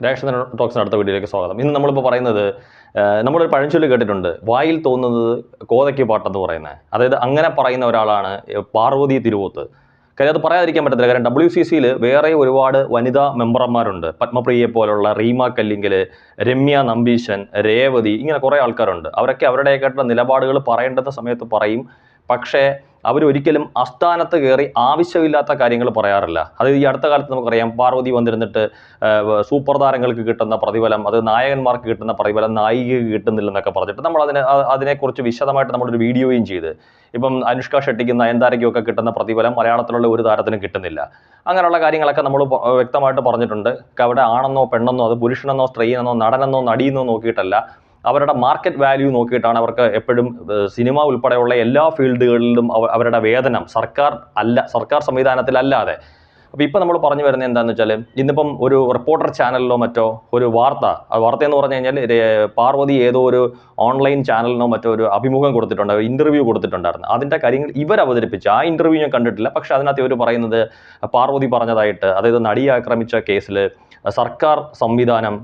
രാഷ്ട്രീയ ടോക്സിന് അടുത്ത വീഡിയോയിലേക്ക് സ്വാഗതം. ഇന്ന് നമ്മളിപ്പോൾ പറയുന്നത് നമ്മളൊരു പഴഞ്ചൊല്ലി കേട്ടിട്ടുണ്ട്. വായിൽ തോന്നുന്നത് കോതയ്ക്ക് പാട്ടെന്ന് പറയുന്നത് അതായത് അങ്ങനെ പറയുന്ന ഒരാളാണ് പാർവതി തിരുവോത്ത്. കാര്യം അത് പറയാതിരിക്കാൻ പറ്റത്തില്ല. കാരണം ഡബ്ല്യു സി സിയിൽ വേറെ ഒരുപാട് വനിതാ മെമ്പർമാരുണ്ട്. പത്മപ്രിയയെ പോലുള്ള റീമ കല്ലിങ്കൽ രമ്യ നമ്പീശൻ രേവതി ഇങ്ങനെ കുറേ ആൾക്കാരുണ്ട്. അവരൊക്കെ അവരുടെയൊക്കെ നിലപാടുകൾ പറയേണ്ടുന്ന സമയത്ത് പറയും. പക്ഷേ അവരൊരിക്കലും അസ്ഥാനത്ത് കയറി ആവശ്യമില്ലാത്ത കാര്യങ്ങൾ പറയാറില്ല. അത് ഈ അടുത്ത കാലത്ത് നമുക്കറിയാം. പാർവതി വന്നിരുന്നിട്ട് സൂപ്പർ താരങ്ങൾക്ക് കിട്ടുന്ന പ്രതിഫലം അത് നായകന്മാർക്ക് കിട്ടുന്ന പ്രതിഫലം നായികയ്ക്ക് കിട്ടുന്നില്ലെന്നൊക്കെ പറഞ്ഞിട്ട് നമ്മൾ അതിനെ അതിനെക്കുറിച്ച് വിശദമായിട്ട് നമ്മളൊരു വീഡിയോയും ചെയ്ത്. ഇപ്പം അനുഷ്ക ഷെട്ടിക്കും നയൻതാരയ്ക്കും ഒക്കെ കിട്ടുന്ന പ്രതിഫലം മലയാളത്തിലുള്ള ഒരു താരത്തിനും കിട്ടുന്നില്ല. അങ്ങനെയുള്ള കാര്യങ്ങളൊക്കെ നമ്മൾ വ്യക്തമായിട്ട് പറഞ്ഞിട്ടുണ്ട്. അവിടെ ആണെന്നോ പെണ്ണെന്നോ അത് പുരുഷനെന്നോ സ്ത്രീയെന്നോ നടനെന്നോ നടിയെന്നോ നോക്കിയിട്ടല്ല. അവരുടെ മാർക്കറ്റ് വാല്യൂ നോക്കിയിട്ടാണ് അവർക്ക് എപ്പോഴും സിനിമ ഉൾപ്പെടെയുള്ള എല്ലാ ഫീൽഡുകളിലും അവ- അവരുടെ വേതനം സർക്കാർ അല്ല സർക്കാർ സംവിധാനത്തിലല്ലാതെ അപ്പോൾ ഇപ്പോൾ നമ്മൾ പറഞ്ഞു വരുന്നത് എന്താണെന്ന് വെച്ചാൽ ഇന്നിപ്പം ഒരു റിപ്പോർട്ടർ ചാനലിലോ മറ്റോ ഒരു വാർത്ത വാർത്ത എന്ന് പറഞ്ഞു കഴിഞ്ഞാൽ പാർവതി ഏതോ ഒരു ഓൺലൈൻ ചാനലിനോ മറ്റോ ഒരു അഭിമുഖം കൊടുത്തിട്ടുണ്ട് ഇന്റർവ്യൂ കൊടുത്തിട്ടുണ്ടായിരുന്നു. അതിന്റെ കാര്യങ്ങൾ ഇവർ അവതരിപ്പിച്ചു. ആ ഇന്റർവ്യൂ ഞാൻ കണ്ടിട്ടില്ല. പക്ഷേ അതിനകത്ത് ഇവർ പറയുന്നത് പാർവതി പറഞ്ഞതായിട്ട് അതായത് നടിയെ ആക്രമിച്ച കേസിൽ സർക്കാർ സംവിധാനം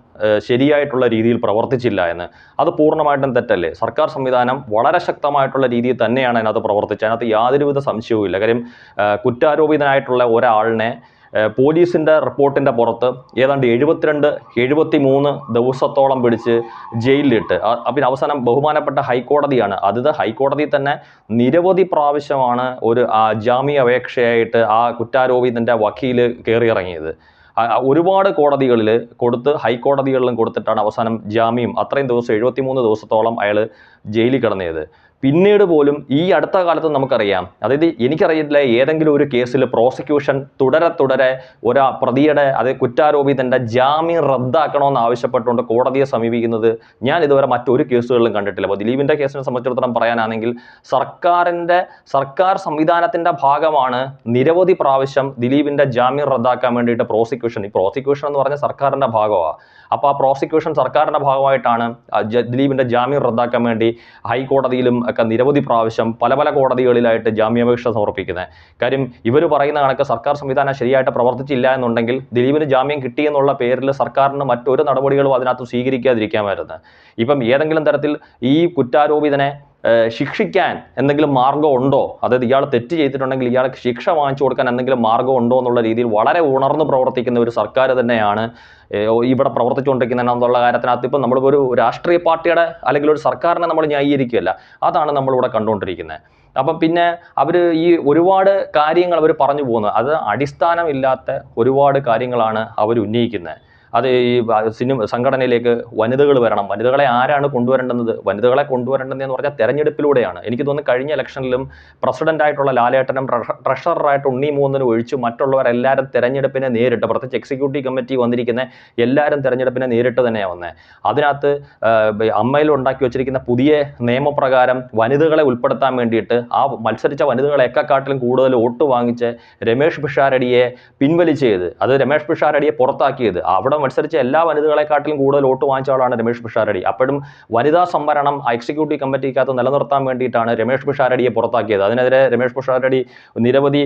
ശരിയായിട്ടുള്ള രീതിയിൽ പ്രവർത്തിച്ചില്ല എന്ന്. അത് പൂർണമായിട്ടും തെറ്റല്ലേ? സർക്കാർ സംവിധാനം വളരെ ശക്തമായിട്ടുള്ള രീതിയിൽ തന്നെയാണ് അതിനകത്ത് പ്രവർത്തിച്ചത്. അതിനകത്ത് യാതൊരുവിധ സംശയവും ഇല്ല കാര്യം കുറ്റാരോപിതനായിട്ടുള്ള ഒരാളിനെ പോലീസിന്റെ റിപ്പോർട്ടിന്റെ പുറത്ത് ഏതാണ്ട് എഴുപത്തിരണ്ട് എഴുപത്തി മൂന്ന് ദിവസത്തോളം പിടിച്ച് ജയിലിലിട്ട്. പിന്നെ അവസാനം ബഹുമാനപ്പെട്ട ഹൈക്കോടതിയാണ്. അത് ഹൈക്കോടതി തന്നെ നിരവധി പ്രാവശ്യമാണ് ഒരു ജാമ്യ അപേക്ഷയായിട്ട് ആ കുറ്റാരോപിതന്റെ വക്കീൽ കയറിയിറങ്ങിയത് ഒരുപാട് കോടതികളിൽ കൊടുത്ത് ഹൈക്കോടതികളിലും കൊടുത്തിട്ടാണ് അവസാനം ജാമ്യം. അത്രയും ദിവസം എഴുപത്തിമൂന്ന് ദിവസത്തോളം അയാൾ ജയിലിൽ കിടന്നത് പിന്നീട് പോലും ഈ അടുത്ത കാലത്ത് നമുക്കറിയാം. അതായത് എനിക്കറിയില്ല ഏതെങ്കിലും ഒരു കേസിൽ പ്രോസിക്യൂഷൻ തുടരെ തുടരെ ഒരാ പ്രതിയുടെ അത് കുറ്റാരോപിതന്റെ ജാമ്യം റദ്ദാക്കണമെന്ന് ആവശ്യപ്പെട്ടുകൊണ്ട് കോടതിയെ സമീപിക്കുന്നത് ഞാൻ ഇതുവരെ മറ്റൊരു കേസുകളിലും കണ്ടിട്ടില്ല. അപ്പോൾ ദിലീപിന്റെ കേസിനെ സംബന്ധിച്ചിടത്തോളം പറയാനാണെങ്കിൽ സർക്കാരിന്റെ സർക്കാർ സംവിധാനത്തിന്റെ ഭാഗമാണ് നിരവധി പ്രാവശ്യം ദിലീപിന്റെ ജാമ്യം റദ്ദാക്കാൻ വേണ്ടിയിട്ട് പ്രോസിക്യൂഷൻ ഈ പ്രോസിക്യൂഷൻ എന്ന് പറഞ്ഞാൽ സർക്കാരിന്റെ ഭാഗമാണ് അപ്പോൾ ആ പ്രോസിക്യൂഷൻ സർക്കാരിന്റെ ഭാഗമായിട്ടാണ് ദിലീപിന്റെ ജാമ്യം റദ്ദാക്കാൻ വേണ്ടി ഹൈക്കോടതിയിലും ഒക്കെ നിരവധി പ്രാവശ്യം പല പല കോടതികളിലായിട്ട് ജാമ്യാപേക്ഷ സമർപ്പിക്കുന്നത്. കാര്യം ഇവർ പറയുന്ന കണക്ക് സർക്കാർ സംവിധാനം ശരിയായിട്ട് പ്രവർത്തിച്ചില്ല എന്നുണ്ടെങ്കിൽ ദിലീപിന് ജാമ്യം കിട്ടി എന്നുള്ള പേരിൽ സർക്കാരിന് മറ്റൊരു നടപടികളും അതിനകത്ത് സ്വീകരിക്കാതിരിക്കാമായിരുന്നു. ഇപ്പം ഏതെങ്കിലും തരത്തിൽ ഈ കുറ്റാരോപിതനെ ശിക്ഷിക്കാൻ എന്തെങ്കിലും മാർഗം ഉണ്ടോ? അതായത് ഇയാൾ തെറ്റ് ചെയ്തിട്ടുണ്ടെങ്കിൽ ഇയാൾക്ക് ശിക്ഷ വാങ്ങിച്ചു കൊടുക്കാൻ എന്തെങ്കിലും മാർഗം ഉണ്ടോ എന്നുള്ള രീതിയിൽ വളരെ ഉണർന്ന് പ്രവർത്തിക്കുന്ന ഒരു സർക്കാർ തന്നെയാണ് ഇവിടെ പ്രവർത്തിച്ചുകൊണ്ടിരിക്കുന്ന എന്നുള്ള കാര്യത്തിനകത്ത് ഇപ്പം നമ്മളിപ്പോൾ ഒരു രാഷ്ട്രീയ പാർട്ടിയുടെ അല്ലെങ്കിൽ ഒരു സർക്കാരിനെ നമ്മൾ ന്യായീകരിക്കുകയല്ല. അതാണ് നമ്മളിവിടെ കണ്ടുകൊണ്ടിരിക്കുന്നത്. അപ്പം പിന്നെ അവർ ഈ ഒരുപാട് കാര്യങ്ങൾ അവർ പറഞ്ഞു പോകുന്നത്. അത് അടിസ്ഥാനമില്ലാത്ത ഒരുപാട് കാര്യങ്ങളാണ് അവർ ഉന്നയിക്കുന്നത്. അത് ഈ സിനിമ സംഘടനയിലേക്ക് വനിതകൾ വരണം. വനിതകളെ ആരാണ് കൊണ്ടുവരേണ്ടത് വനിതകളെ കൊണ്ടുവരേണ്ടത് എന്ന് പറഞ്ഞാൽ തെരഞ്ഞെടുപ്പിലൂടെയാണ്. എനിക്ക് തോന്നുന്നു കഴിഞ്ഞ ഇലക്ഷനിലും പ്രസിഡന്റ് ആയിട്ടുള്ള ലാലേട്ടനും ട്രഷററായിട്ട് ഉണ്ണി മൂന്നിനും ഒഴിച്ച് മറ്റുള്ളവരെല്ലാവരും തെരഞ്ഞെടുപ്പിനെ നേരിട്ട് പ്രത്യേകിച്ച് എക്സിക്യൂട്ടീവ് കമ്മിറ്റി വന്നിരിക്കുന്ന എല്ലാവരും തെരഞ്ഞെടുപ്പിനെ നേരിട്ട് തന്നെയാണ് വന്നത് അതിനകത്ത് അമ്മയിൽ ഉണ്ടാക്കി വെച്ചിരിക്കുന്ന പുതിയ നിയമപ്രകാരം വനിതകളെ ഉൾപ്പെടുത്താൻ വേണ്ടിയിട്ട് ആ മത്സരിച്ച വനിതകളെക്കാട്ടിലും കൂടുതൽ വോട്ട് വാങ്ങിച്ച് രമേഷ് പിഷാരടിയെ പിൻവലിച്ചത്. അത് രമേഷ് പിഷാരടിയെ പുറത്താക്കിയത്. അവിടെ മത്സരിച്ച എല്ലാ വനിതകളെക്കാട്ടിലും കൂടുതൽ വോട്ട് വാങ്ങിച്ച ആളാണ് രമേഷ് പിഷാരടി അപ്പോഴും വനിതാ സംവരണം എക്സിക്യൂട്ടീവ് കമ്മിറ്റിക്കകത്ത് നിലനിർത്താൻ വേണ്ടിയിട്ടാണ് രമേഷ് പിഷാരടിയെ പുറത്താക്കിയത്. അതിനെതിരെ രമേഷ് പിഷാരടി നിരവധി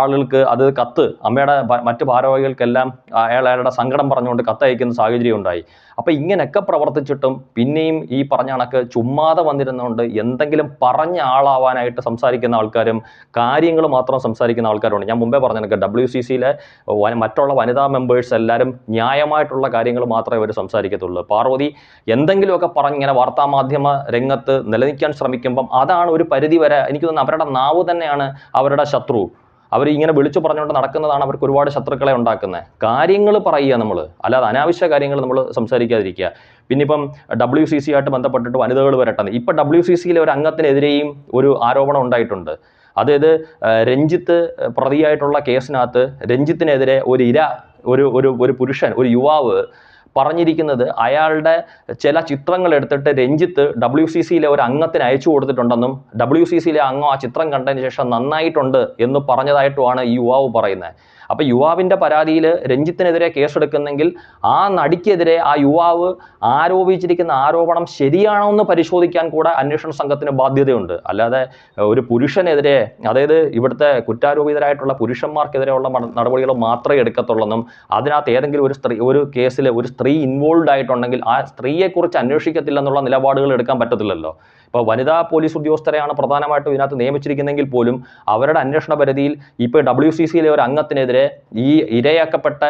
ആളുകൾക്ക് അത് കത്ത് അമ്മയുടെ മറ്റ് ഭാരവാഹികൾക്കെല്ലാം അയാൾ അയാളുടെ സങ്കടം പറഞ്ഞുകൊണ്ട് കത്തയക്കുന്ന സാഹചര്യം ഉണ്ടായി. അപ്പോൾ ഇങ്ങനെയൊക്കെ പ്രവർത്തിച്ചിട്ടും പിന്നെയും ഈ പറഞ്ഞ കണക്ക് ചുമ്മാതെ വന്നിരുന്നുകൊണ്ട് എന്തെങ്കിലും പറഞ്ഞ ആളാവാനായിട്ട് സംസാരിക്കുന്ന ആൾക്കാരും കാര്യങ്ങൾ മാത്രം സംസാരിക്കുന്ന ആൾക്കാരുണ്ട്. ഞാൻ മുമ്പേ പറഞ്ഞ കണക്ക് ഡബ്ല്യു സി സിയിലെ മറ്റുള്ള വനിതാ മെമ്പേഴ്സ് എല്ലാവരും ന്യായമായിട്ടുള്ള കാര്യങ്ങൾ മാത്രമേ അവർ സംസാരിക്കത്തുള്ളൂ. പാർവതി എന്തെങ്കിലുമൊക്കെ ഇങ്ങനെ വാർത്താമാധ്യമ രംഗത്ത് നിലനിൽക്കാൻ ശ്രമിക്കുമ്പം അതാണ് ഒരു പരിധി വരെ എനിക്ക് തോന്നുന്നു അവരുടെ നാവ് തന്നെയാണ് അവരുടെ ശത്രു. അവർ ഇങ്ങനെ വിളിച്ചു പറഞ്ഞുകൊണ്ട് നടക്കുന്നതാണ് അവർക്ക് ഒരുപാട് ശത്രുക്കളെ ഉണ്ടാക്കുന്നത് കാര്യങ്ങൾ പറയുക നമ്മൾ അല്ലാതെ അനാവശ്യ കാര്യങ്ങൾ നമ്മൾ സംസാരിക്കാതിരിക്കുക. പിന്നെ ഇപ്പം ഡബ്ല്യു സി സി ആയിട്ട് ബന്ധപ്പെട്ടിട്ട് വനിതകൾ വരട്ടെ ഇപ്പം ഡബ്ല്യു സി സിയിലെ ഒരു അംഗത്തിനെതിരെയും ഒരു ആരോപണം ഉണ്ടായിട്ടുണ്ട്. അതായത് രഞ്ജിത്ത് പ്രതിയായിട്ടുള്ള കേസിനകത്ത് രഞ്ജിത്തിനെതിരെ ഒരു ഇര ഒരു ഒരു ഒരു പുരുഷൻ ഒരു യുവാവ് പറഞ്ഞിരിക്കുന്നത് അയാളുടെ ചില ചിത്രങ്ങൾ എടുത്തിട്ട് രഞ്ജിത്ത് ഡബ്ല്യു സി സിയിലെ ഒരു അംഗത്തിന് അയച്ചു കൊടുത്തിട്ടുണ്ടെന്നും ഡബ്ല്യു സി സിയിലെ അംഗം ആ ചിത്രം കണ്ടതിന് ശേഷം നന്നായിട്ടുണ്ട് എന്ന് പറഞ്ഞതായിട്ടുമാണ് ഈ യുവാവ് പറയുന്നത്. അപ്പോൾ യുവാവിന്റെ പരാതിയിൽ രഞ്ജിത്തിനെതിരെ കേസെടുക്കുന്നെങ്കിൽ ആ നടിക്കെതിരെ ആ യുവാവ് ആരോപിച്ചിരിക്കുന്ന ആരോപണം ശരിയാണോ എന്ന് പരിശോധിക്കാൻ കൂടെ അന്വേഷണ സംഘത്തിന് ബാധ്യതയുണ്ട്. അല്ലാതെ ഒരു പുരുഷനെതിരെ അതായത് ഇവിടുത്തെ കുറ്റാരോപിതരായിട്ടുള്ള പുരുഷന്മാർക്കെതിരെയുള്ള നടപടികൾ മാത്രമേ എടുക്കത്തുള്ളെന്നും അതിനകത്ത് ഏതെങ്കിലും ഒരു സ്ത്രീ ഒരു കേസിൽ ഒരു സ്ത്രീ ഇൻവോൾവ് ആയിട്ടുണ്ടെങ്കിൽ ആ സ്ത്രീയെക്കുറിച്ച് അന്വേഷിക്കത്തില്ല എന്നുള്ള നിലപാടുകൾ എടുക്കാൻ പറ്റത്തില്ലല്ലോ. ഇപ്പോൾ വനിതാ പോലീസ് ഉദ്യോഗസ്ഥരെയാണ് പ്രധാനമായിട്ടും ഇതിനകത്ത് നിയമിച്ചിരിക്കുന്നതെങ്കിൽ പോലും അവരുടെ അന്വേഷണ പരിധിയിൽ ഇപ്പോൾ ഡബ്ല്യു സി സിയിലെ ഒരു അംഗത്തിനെതിരെ ഈ ഇരയാക്കപ്പെട്ട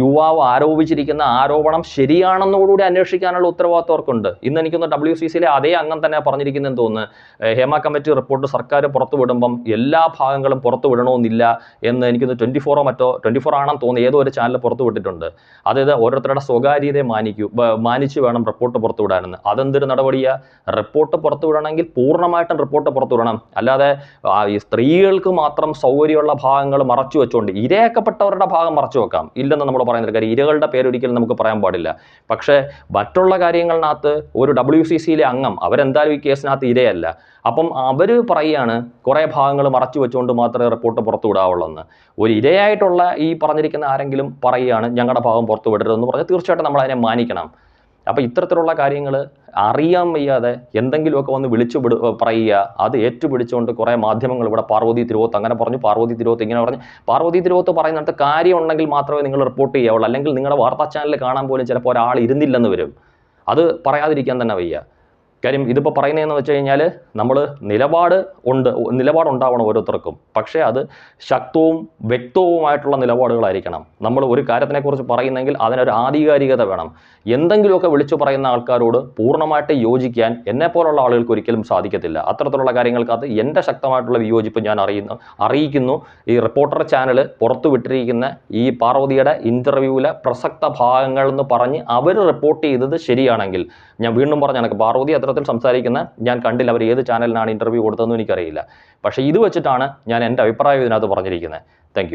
യുവാവ് ആരോപിച്ചിരിക്കുന്ന ആരോപണം ശരിയാണെന്നോടുകൂടി അന്വേഷിക്കാനുള്ള ഉത്തരവാദിത്വം അവർക്കുണ്ട്. ഇന്ന് എനിക്കൊന്ന് ഡബ്ല്യു സി സിയിലെ അതേ അംഗം തന്നെ പറഞ്ഞിരിക്കുന്നതെന്ന് തോന്നുന്നു. ഹേമ കമ്മിറ്റി റിപ്പോർട്ട് സർക്കാർ പുറത്തു വിടുമ്പം എല്ലാ ഭാഗങ്ങളും പുറത്തു വിടണമെന്നില്ല എന്ന് എനിക്കൊന്ന് ട്വന്റി ഫോറോ മറ്റോ ട്വന്റി ഫോർ ആണെന്ന് തോന്നുന്നു. ഏതോ ഒരു ചാനൽ പുറത്തു വിട്ടിട്ടുണ്ട്. അതായത് ഓരോരുത്തരുടെ സ്വകാര്യതയെ മാനിക്കൂ മാനിച്ച് വേണം റിപ്പോർട്ട് പുറത്തു വിടാനെന്ന്. അതെന്തൊരു നടപടിയാണ് റിപ്പോർട്ട് പുറത്തു വിടണമെങ്കിൽ പൂർണമായിട്ടും റിപ്പോർട്ട് പുറത്തു വിടണം. അല്ലാതെ ഈ സ്ത്രീകൾക്ക് മാത്രം സൗകര്യമുള്ള ഭാഗങ്ങൾ മറച്ചു വെച്ചുകൊണ്ട് ഇരയാക്കപ്പെട്ടവരുടെ ഭാഗം മറച്ചു വെക്കാം. ഇല്ലെന്ന് നമ്മൾ പറയുന്ന കാര്യം. ഇരകളുടെ പേരൊരിക്കലും നമുക്ക് പറയാൻ പാടില്ല. പക്ഷേ മറ്റുള്ള കാര്യങ്ങളിനകത്ത് ഒരു ഡബ്ല്യു സി സിയിലെ അംഗം അവരെന്തായാലും ഈ കേസിനകത്ത് ഇരയല്ല. അപ്പം അവർ പറയുകയാണ് കുറേ ഭാഗങ്ങൾ മറച്ചു വെച്ചുകൊണ്ട് മാത്രമേ റിപ്പോർട്ട് പുറത്തു വിടാവുള്ളൂ എന്ന് ഒരു ഇരയായിട്ടുള്ള ഈ പറഞ്ഞിരിക്കുന്ന ആരെങ്കിലും പറയുകയാണ് ഞങ്ങളുടെ ഭാഗം പുറത്തു വിടരുതെന്ന് പറഞ്ഞാൽ തീർച്ചയായിട്ടും നമ്മൾ അതിനെ മാനിക്കണം. അപ്പോൾ ഇത്തരത്തിലുള്ള കാര്യങ്ങൾ അറിയാൻ വയ്യാതെ എന്തെങ്കിലുമൊക്കെ വന്ന് വിളിച്ചു വിട പറയുക അത് ഏറ്റുപിടിച്ചുകൊണ്ട് കുറേ മാധ്യമങ്ങൾ ഇവിടെ പാർവതി തിരുവോത്ത് അങ്ങനെ പറഞ്ഞു പാർവതി തിരുവോത്ത് ഇങ്ങനെ പറഞ്ഞു. പാർവതി തിരുവോത്ത് പറയുന്നിടത്ത് കാര്യം ഉണ്ടെങ്കിൽ മാത്രമേ നിങ്ങൾ റിപ്പോർട്ട് ചെയ്യാവുള്ളൂ. അല്ലെങ്കിൽ നിങ്ങളുടെ വാർത്താ ചാനലിൽ കാണാൻ പോലും ചിലപ്പോൾ ഒരാൾ ഇരുന്നില്ലെന്ന് വരും. അത് പറയാതിരിക്കാൻ തന്നെ വയ്യ. കാര്യം ഇതിപ്പോൾ പറയുന്നതെന്ന് വെച്ച് കഴിഞ്ഞാൽ നമ്മൾ നിലപാട് ഉണ്ട് നിലപാടുണ്ടാവണം ഓരോരുത്തർക്കും. പക്ഷേ അത് ശക്തവും വ്യക്തവുമായിട്ടുള്ള നിലപാടുകളായിരിക്കണം. നമ്മൾ ഒരു കാര്യത്തിനെക്കുറിച്ച് പറയുന്നെങ്കിൽ അതിനൊരു ആധികാരികത വേണം. എന്തെങ്കിലുമൊക്കെ വിളിച്ചു പറയുന്ന ആൾക്കാരോട് പൂർണമായിട്ട് യോജിക്കാൻ എന്നെപ്പോലുള്ള ആളുകൾക്ക് ഒരിക്കലും സാധിക്കത്തില്ല. അത്തരത്തിലുള്ള കാര്യങ്ങൾക്കകത്ത് എന്റെ ശക്തമായിട്ടുള്ള വിയോജിപ്പ് ഞാൻ അറിയുന്നു അറിയിക്കുന്നു. ഈ റിപ്പോർട്ടർ ചാനൽ പുറത്തുവിട്ടിരിക്കുന്ന ഈ പാർവതിയുടെ ഇന്റർവ്യൂവിലെ പ്രസക്ത ഭാഗങ്ങൾ എന്ന് പറഞ്ഞ് അവർ റിപ്പോർട്ട് ചെയ്തത് ശരിയാണെങ്കിൽ ഞാൻ വീണ്ടും പറഞ്ഞ എനിക്ക് പാർവതി അത്തരത്തിൽ സംസാരിക്കുന്ന ഞാൻ കണ്ടില്ല. അവർ ഏത് ചാനലിനാണ് ഇന്റർവ്യൂ കൊടുത്തതെന്ന് എനിക്കറിയില്ല. പക്ഷേ ഇത് വെച്ചിട്ടാണ് ഞാൻ എന്റെ അഭിപ്രായം ഇതിനകത്ത് പറഞ്ഞിരിക്കുന്നത്. താങ്ക്